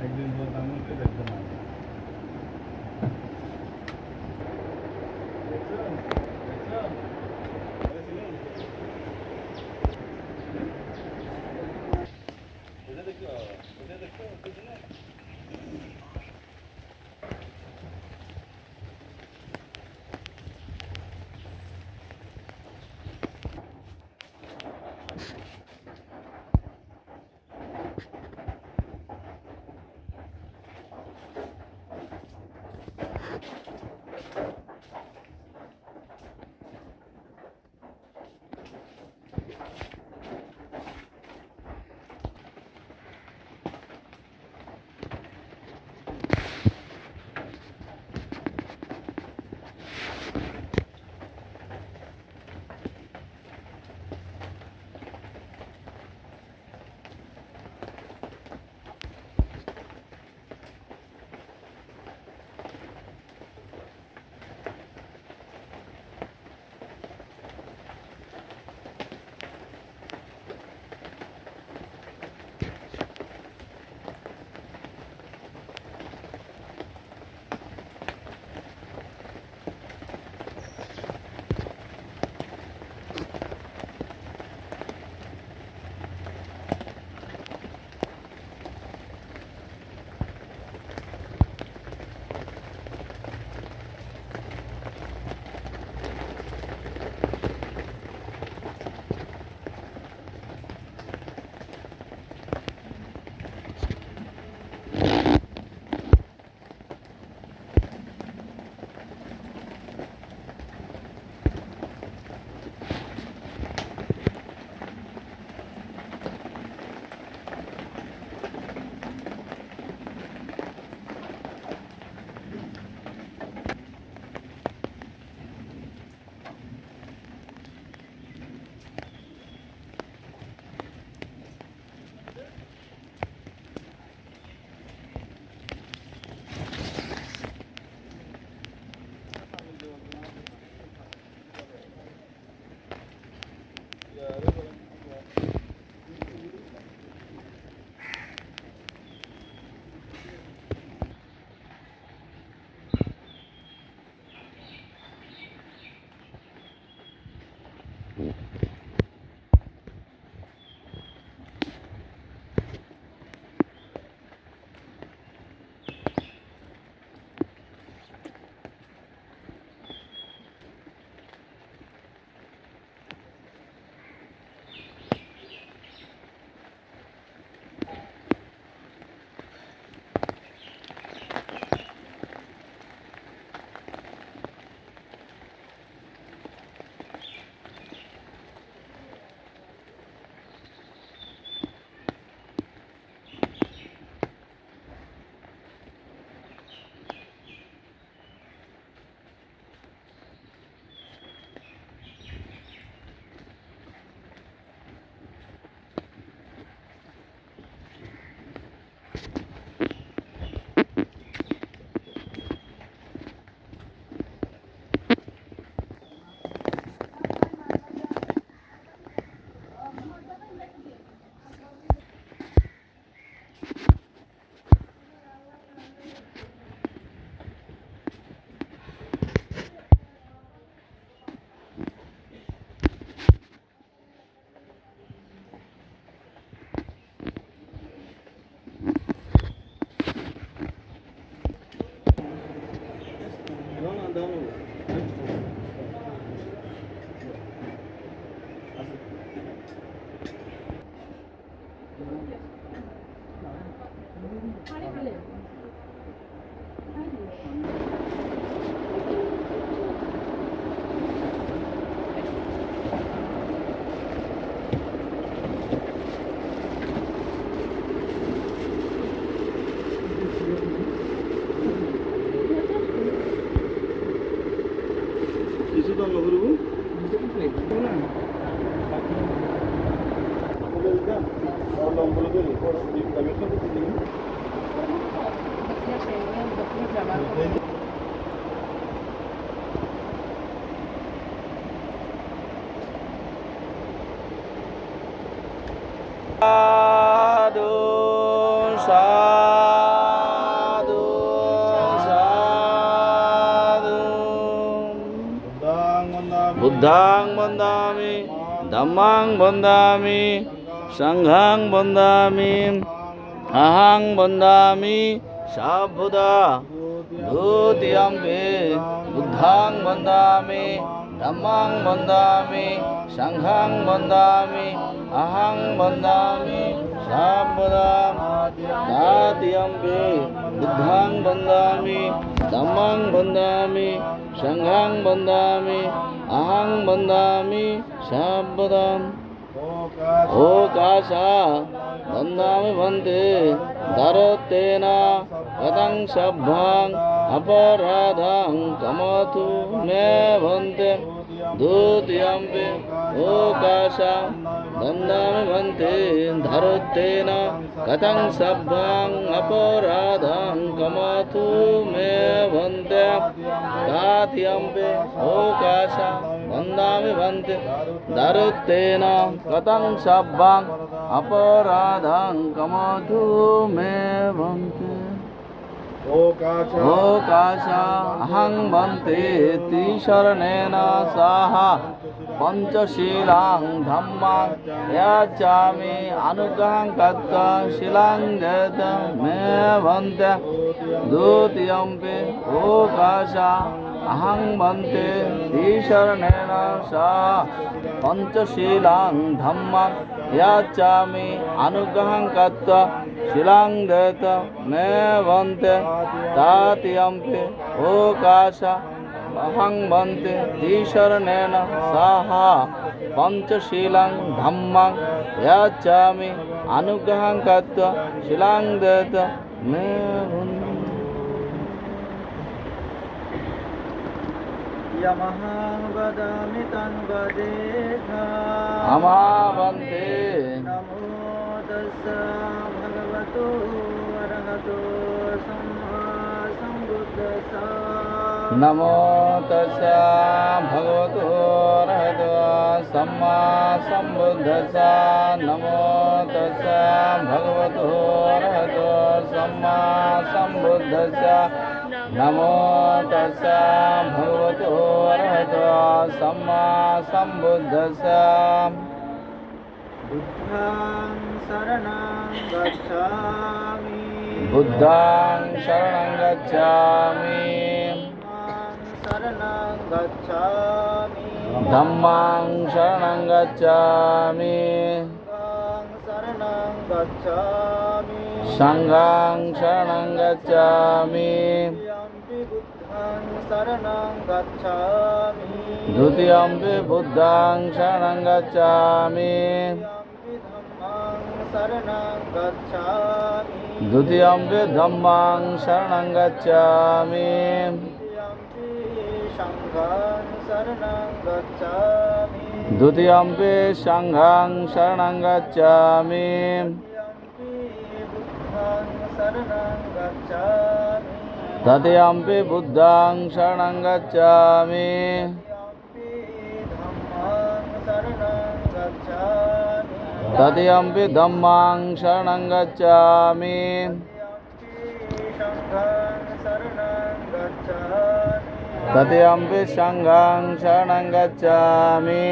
একদিন পর তেমন করে বুদ্ধাং বন্দামি ধম্মাং বন্দামি সংঘাং বন্দামি অহং বন্দামি সাবুদা ধূতিয়ম্পে বুদ্ধাং বন্দামি ধম্মাং বন্দামি সংঘাং বন্দামি অহং বন্দামি সাবুদা দাতিয়ম্পে বুদ্ধাং বন্দামি ধম্মাং বন্দামি সংঘাং বন্দামি অহং বন্দামি সাবদাম ও কাশা বন্দামি ভন্তে দরতেন কদং সভ্যাং অপরাধং কমথু মে ভন্তে দ্বিতীয়ম্পে ও বন্দামি ভন্তে ধরতেন কথং সভ্যাং অপরাধং কমথু মে ভন্তে তাতিয়ম্পে ও কাশা বন্দামি ভন্তে দরতেন কথং সভ্যাং অপরাধং কমথু মে ভন্তে ओकाश ओकाश अहं वन्ते त्रिशरणेन सह पञ्चशीलां धम्मां याचामि अनुग्रहं कृत्वा शिलां दद मे वन्ते द्वितीयम्पि ओकाश अहं वन्ते त्रिशरणेन सह पञ्चशीलां धम्मां याचामि अनुग्रहं कृत्वा शिलां दत मे वन्ते तातियम्पे ओकाश अहं वन्ते धीशरणेन सह पञ्चशीलं धम्मं याचामि अनुग्रहं कृत्वा शिलां दत मे वन्ते यमहं वदामि तन्वदेहा अमा वन्ते नमो तस्स भगवतो अरहतो नमो तस्स भगवतो सम्मा सम्बुद्धस्स नमो रहतो सम्मा नमो तस्स सम्मा सम्बुद्धस्स बुद्धां शरणं गच्छामि बुद्धां शरणं गच्छामि धम्मां शरणं धम्मां शरणं गच्छामि गच्छामि शरणं गच्छामि सङ्घां शरणं गच्छामि यम्पि बुद्धां शरणं गच्छामि দ্বিতীয়ং ধম্মাং শরণং গচ্ছামি দ্বিতীয়ং পে সংঘং শরণং গচ্ছামি তৃতীয়ং পে বুদ্ধং শরণং গচ্ছামি तदयम्पि धम्मां शरणं गच्छामि। तदयम्पि सङ्घं शरणं गच्छामि।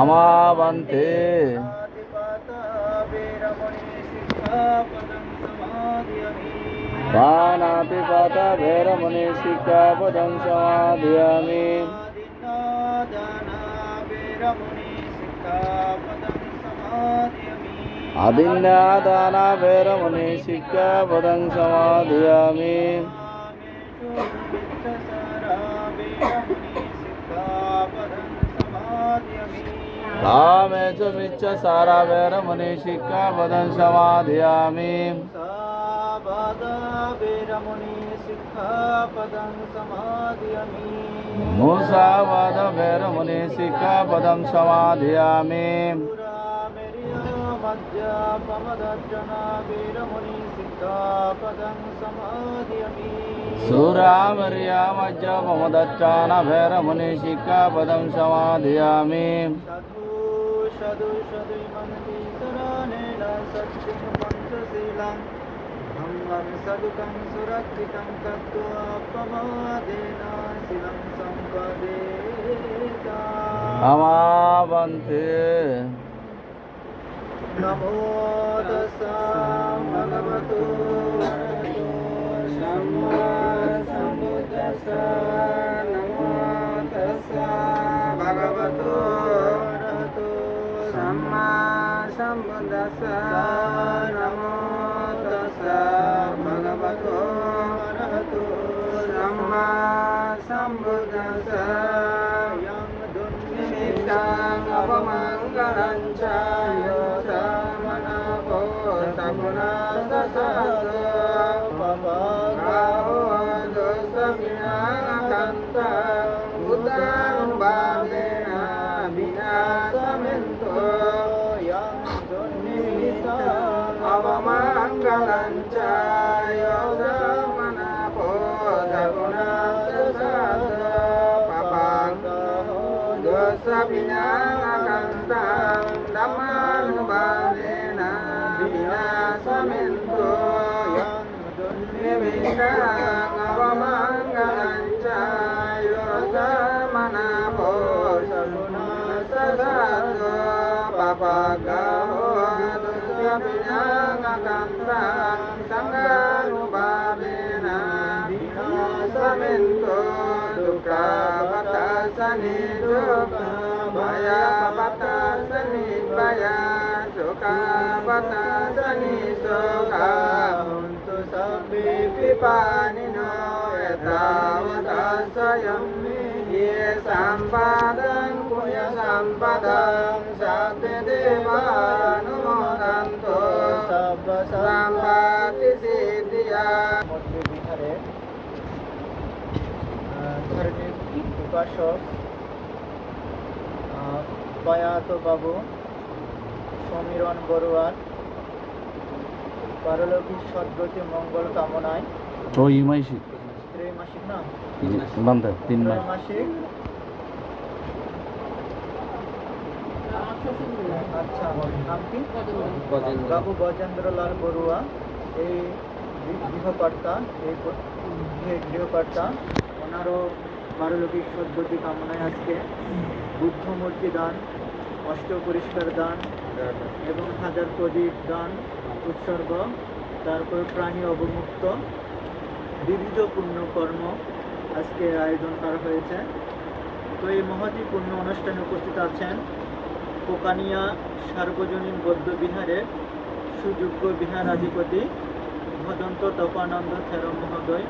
अमावन्ते। पानातिपात भैरमुनि शिखापदं समाधयामि। ఆదిన్యాదానాభైరముని శిక్షాపదం సమాధియామి కామేచ మిచ్చ సారా వేరముని శిక్షాపదం సమాధియామి वेरमुनि शिक्षापदं समादयामि मूषावद वेरमुनि शिक्षापदं समादयामि मद्यापमदर्जना वीरमुनि सिद्धापदं समादयामि सुरामर्यामज्जपमदच्चान भैरमुनि शिक्कापदं समाधयामि। सदु सदु सदु मन्दितरानेन सत्यं पञ्चशीलम् अहं सदुकं सुरक्षितं कृत्वा प्रमादेन शिलं सम्पदेता अमावन्ते नमो तस्सा भगवतो अरहतो सम्मा सम्बुद्धस्सा नमो तस्सा भगवतो अरहतो सम्मा सम्बुद्धस्सा नमो दुर्निमित्तां bhagavon savinagakantan sangarubhavena saminto dukkha vatasani dukkha bhaya vatasani bhaya sukha vatasani sukha untu sabbi pipanino yatavata sayam ye sampadang सम्पदं सत्यदेवानुमोदन्तो सम्पत्ति सिद्धिया মধ্যে বিহারে ধর্মিক উপাসক আহ, প্রয়াত বাবু সমীরণ বড়ুয়ার পারলৌকিক সদ্গতি মঙ্গল কামনায় ও ইমাইশি ত্রৈমাসিক না বান্ধব তিন মাস ত্রৈমাসিক আচ্ছা নাম কি বাবু গজেন্দ্রলাল বড়ুয়া, এই গৃহকর্তা এই গৃহকর্তা, ওনারও পারলৌকিক সদ্গতি কামনায় আজকে বুদ্ধ মূর্তি দান অষ্ট পরিষ্কার দান এবং হাজার প্রদীপ দান, উৎসর্গ, তারপর প্রাণী অবমুক্ত, বিবিধ পুণ্যকর্ম আজকে আয়োজন করা হয়েছে। তো এই মহতি পুণ্য অনুষ্ঠানে উপস্থিত আছেন কোকানিয়া সার্বজনীন বৌদ্ধ বিহারের সুযোগ্য বিহার অধিপতি ভদন্ত তপানন্দ থেরম মহোদয়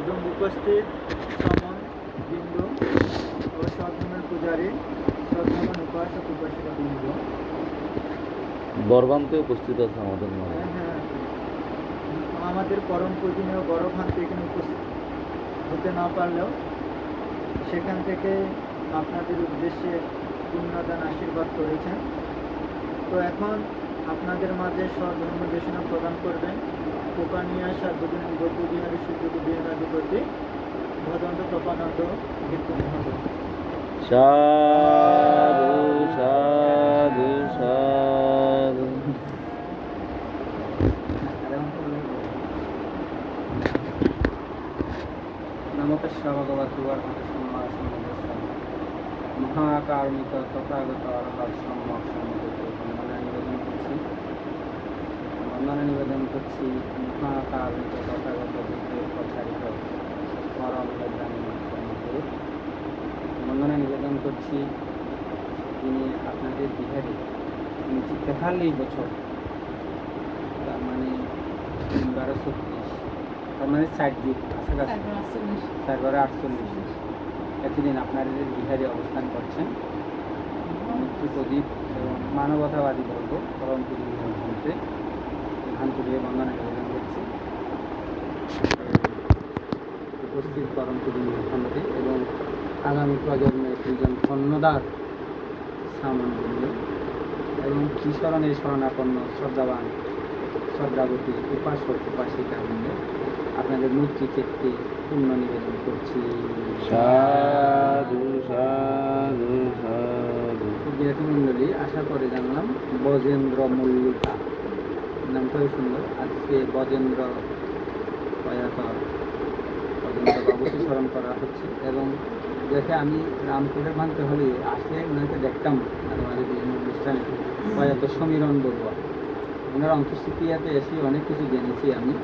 এবং উপস্থিত সমন বিন্দু ও সধর্মের পূজারী সধর্মের উপাসক উপাসিকা বিন্দু। বরবান্তে উপস্থিত আছে আমাদের হ্যাঁ, হ্যাঁ। আমাদের পরম পূজনীয় বড় ভান্তি এখানে উপস্থিত। হতে না পারলেও সেখান থেকে আপনাদের উদ্দেশ্যে পুণ্যদান আশীর্বাদ করেছেন। তো এখন আপনাদের মাঝে স্বধর্ম দেশনা প্রদান করবেন। কোপানিয়া সার্বজনীন বৌদ্ধ বিহারের সুযোগ বিহারাধিপতি ভদন্ত তপানন্দ বিদ্যু মহোদয় সাধু সাধু সাধু। নমকস্য ভগবতু বর্ধতে সম্মা সম্বুদ্ধস্য মহাকারণিক তথাগত অরহত সম্যক সম্বুদ্ধ বন্দনা নিবেদন করছি। বন্দনা নিবেদন করছি মহাকারণিক তথাগত বুদ্ধের প্রচারিত পরম বৈজ্ঞানিক গুরু নিবেদন করছি যিনি আপনাদের বিহারে তিনশো তেতাল্লিশ বছর তার মানে বারোশো ত্রিশ তার মানে ষাট যুগ কাছাকাছি চার বারো আটচল্লিশ। এতদিন আপনাদের বিহারে অবস্থান করছেন মৃত্যু প্রদীপ এবং মানবতাবাদী বর্গ পরম পুরী মধ্যে তুলিয়ে বন্দনা নিবেদন করছি উপস্থিত পরম পুরী মধ্যে এবং আগামী প্রজন্মের দুজন কন্যদার সামনে এবং কি স্মরণে শরণাপন্ন শ্রদ্ধাবান শ্রদ্ধাবতী উপাসক, উপাসিকা বৃন্দ, আপনাদের মূর্তি ক্ষেত্রে পুণ্য নিবেদন করছি। সাধু সাধু সাধু। মণ্ডলী আশা করে জানলাম বজেন্দ্র মল্লিকা। নামটাও সুন্দর। আজকে বজেন্দ্র প্রয়াত বজেন্দ্র বাবুকে স্মরণ করা হচ্ছে এবং দেখে আমি রামপুরের ভাঙতে হলে আসলে ওনাকে দেখতাম মাঝে বিভিন্ন অনুষ্ঠানে প্রয়াত সমীরণ বড়ুয়া। ওনার অন্তঃস্থিতিয়াতে এসে অনেক কিছু জেনেছি আমি।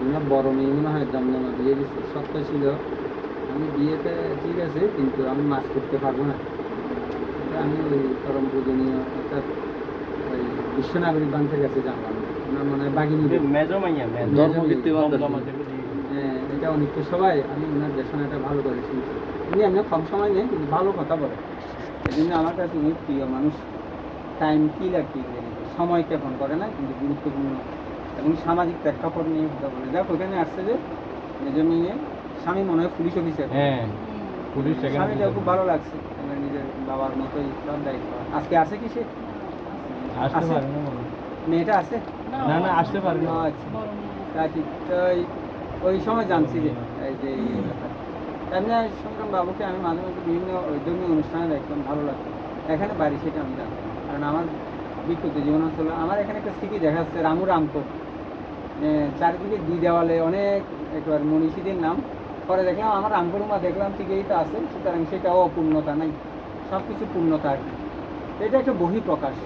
ওনার বড় মেয়ে মনে হয় দমদমা বিয়ে দিচ্ছে সত্য ছিল। আমি বিয়েতে ঠিক আছে কিন্তু আমি মাছ করতে পারব না। আমি ওই পরম পূজনীয় অর্থাৎ ওই বিশ্বনাগরিক বান্ধের কাছে জানলাম। ওনার মনে হয় বাগিনী হ্যাঁ, এটা অনেকটা সবাই আমি ওনার দেশনাটা ভালো করে শুনছি। উনি এমনি কম সময় নেই কিন্তু ভালো কথা বলে। এই জন্য আমার কাছে উনি প্রিয় মানুষ। টাইম কি লাগবে সময় কেমন করে না কিন্তু গুরুত্বপূর্ণ এবং সামাজিক প্রেক্ষাপট নিয়ে কথা বলে। যাক ওখানে আসছে যে নিজের মেয়ে স্বামী মনে হয় পুলিশ অফিসার। হ্যাঁ পুলিশ স্বামীটা খুব ভালো লাগছে। নিজের বাবার মতোই দায়িত্ব আজকে আছে কি সে? আসতে পারে না মেয়েটা আছে? না না আসতে পারে না আচ্ছা। তা ঠিক তো ওই- সময় জানছি যে এই যে এমনি সংগ্রাম বাবুকে আমি মাঝে মাঝে বিভিন্ন ওই ধর্মীয় অনুষ্ঠানে দেখতাম ভালো লাগতো। এখানে বাড়ি সেটা আমি জানতাম কারণ আমার বিক্ষুব্ধ জীবন ছিল আমার এখানে একটা স্মৃতি দেখা যাচ্ছে রামু রামপুর চারিদিকে দুই দেওয়ালে অনেক একবার মনীষীদের নাম। পরে দেখলাম আমার রামপুরমা দেখলাম ঠিক এই তো আছে সুতরাং সেটাও অপূর্ণতা নাই সব কিছু পূর্ণতা আর কি। এটা একটা বহিঃপ্রকাশ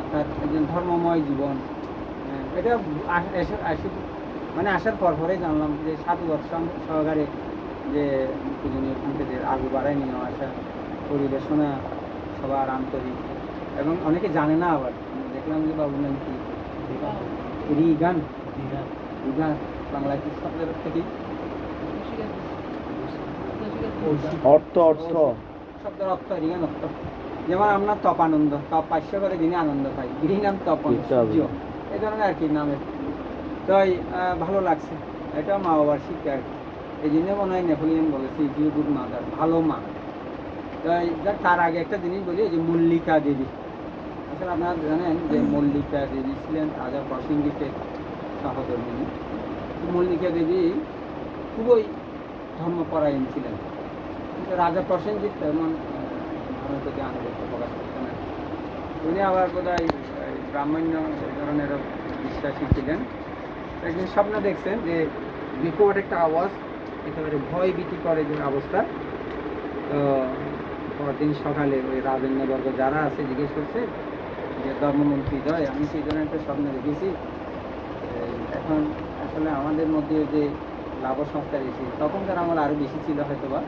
অর্থাৎ একজন ধর্মময় জীবন। হ্যাঁ, এটা মানে আসার পর পরে জানলাম যে সাধু দর্শন সহকারে যে পূজনীয় পণ্ডিতের আগে বাড়ায় নিয়ে আসা পরিবেশনা সবার আন্তরিক। এবং অনেকে জানে না আবার দেখলাম যে বাবু নাম কি রিগান। রিগান বাংলায় কি শব্দের থেকে অর্থ অর্থ শব্দের অর্থ রিগান অর্থ যেমন আপনার তপানন্দ তপ পাশ্য করে যিনি আনন্দ পাই গৃহী নাম তপন এই ধরনের আর কি নামের তাই ভালো লাগছে এটা মা বাবার শিক্ষা আর কি এই জন্য মনে হয় নেপোলিয়ন বলেছে ইউ গুড মাদার ভালো মা তাই যাক তার আগে একটা জিনিস বলি যে মল্লিকা দেবী আসলে আপনারা জানেন যে মল্লিকা দেবী ছিলেন রাজা প্রসেনজিতের সহধর্মিনী মল্লিকা দেবী খুবই ধর্মপরায়ণ ছিলেন। কিন্তু রাজা প্রসেনজিৎ তেমন প্রতি আনুগত্য প্রকাশ করতেন উনি আবার বোধ হয় ব্রাহ্মণ্য ধরনের বিশ্বাসী ছিলেন। একদিন স্বপ্ন দেখছেন যে বিকট একটা আওয়াজ, একেবারে ভয় ভীতি করে যে অবস্থা। তো পরদিন সকালে ওই রাজেন্দ্রবর্গ যারা আছে, জিজ্ঞেস করছে যে, ধর্মমন্ত্রী জয়, আমি সেই ধরনের একটা স্বপ্ন দেখেছি। এখন আসলে আমাদের মধ্যে যে লাভ সংস্কার এসে, তখনকার আমল আরও বেশি ছিল হয়তো বা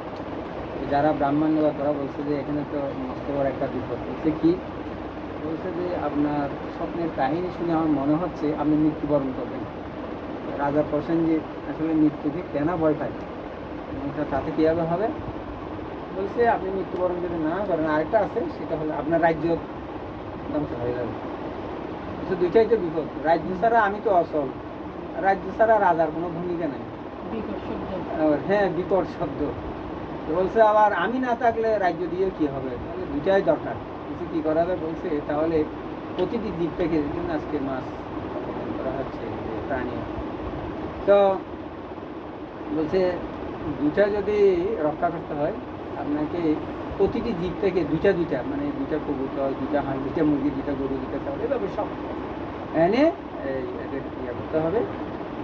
যারা ব্রাহ্মণ্য বা তারা বলছে যে এখানে তো মস্ত বড় একটা বিপদ। বলছে কি? বলছে যে আপনার স্বপ্নের কাহিনী শুনে আমার মনে হচ্ছে আপনি মৃত্যুবরণ করবেন। রাজা প্রসেনজিৎ আসলে মৃত্যুকে কেন ভয় পায়? তাতে কীভাবে হবে? বলছে আপনি মৃত্যুবরণ যদি না করেন আরেকটা আছে, সেটা হলো আপনার রাজ্য ধ্বংস হয়ে যাবে। তো দুইটাই তো বিপদ। রাজ্য ছাড়া আমি তো অসল রাজ্য ছাড়া রাজার কোনো ভূমিকা নাই। হ্যাঁ বিকট শব্দ। বলছে আবার আমি না থাকলে রাজ্য দিয়ে কি হবে? তাহলে দুইটাই দরকার। কিছু কি করা যায়? বলছে তাহলে প্রতিটি দিক থেকে আজকে মাছ করা হচ্ছে প্রাণী। তো বলছে দুইটা যদি রক্ষা করতে হয় আপনাকে প্রতিটি দিক থেকে দুইটা দুইটা মানে দুইটা কবুতর, দুইটা হাঁস, দুইটা মুরগি, দুইটা গরু, দুইটা ছাগল, এভাবে সব। এনে ইয়ে করতে হবে।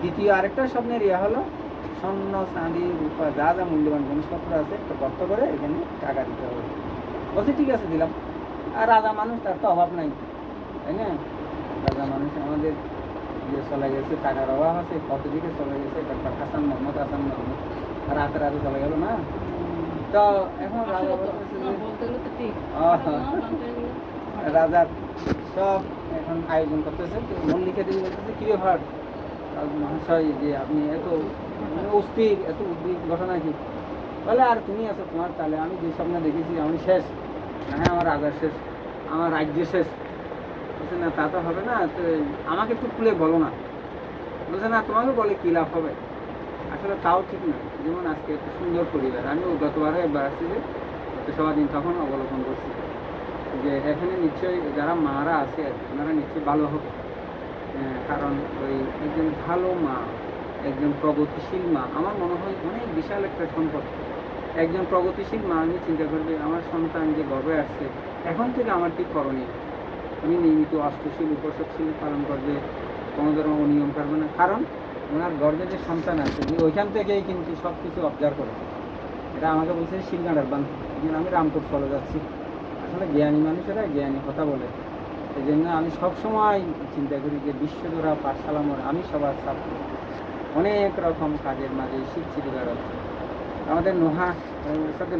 দ্বিতীয় আরেকটা স্বপ্নের ইয়ে হলো, স্বর্ণ, চাঁদি, রূপা, যা যা মূল্যবান জিনিসপত্র আছে, একটা গর্ত করে এখানে টাকা দিতে হবে। বলছে, ঠিক আছে, দিলাম। আর রাজা মানুষ, তার তো অভাব নাই, তাই না? রাজা মানুষ আমাদের ইয়ে চলে গেছে, টাকার অভাব আছে কত দিকে চলে গেছে ডক্টর হাসান মোহাম্মদ হাসান মোহাম্মদ রাতে রাতে চলে গেল না? তো এখন রাজা রাজার সব এখন আয়োজন করতেছে মল্লিকা দেবী বলতেছে কি ব্যাপার? আর মহাশয় যে আপনি এত মানে অস্থির এত উদ্বিগ ঘটনা কি? বলে আর তুমি আছো তোমার তাহলে আমি যে স্বপ্ন দেখেছি আমি শেষ। হ্যাঁ আমার রাজা শেষ আমার রাজ্য শেষ। বলছে না তা তো হবে না তো আমাকে একটু খুলে বলো না। বলছে না তোমাকে বলে কী লাভ হবে? আসলে তাও ঠিক না। যেমন আজকে একটা সুন্দর পরিবার। আমি গতবারও একবার আসছি যে গত সবার দিন তখন অবলোকন করছি যে এখানে নিশ্চয়ই যারা মারা আছে ওনারা নিশ্চয়ই ভালো হবে। আহ, কারণ ওই একজন ভালো মা একজন প্রগতিশীল মা আমার মনে হয় অনেক বিশাল একটা সম্পদ। একজন প্রগতিশীল মা আমি চিন্তা করবে আমার সন্তান যে গর্বে আসছে এখন থেকে আমার কি করণীয়। আমি নিয়মিত অষ্টশীল উপসবশীল পালন করবে কোনো ধরনের অনিয়ম করবে না। কারণ ওনার গর্বে যে সন্তান আছে ওইখান থেকেই কিন্তু সব কিছু অবজার্ভ করে। এটা আমাকে বলছে শিলগাঁড়ার বান এই আমি রামপুর চলে যাচ্ছি। আসলে জ্ঞানী মানুষেরা জ্ঞানী কথা বলে। এই জন্য আমি সবসময় চিন্তা করি যে বিশ্বজোড়া পাঠশালামর আমি সবার ছাত্র। অনেক রকম কাজের মাঝে শিক্ষিত আমাদের নোহা, সাথে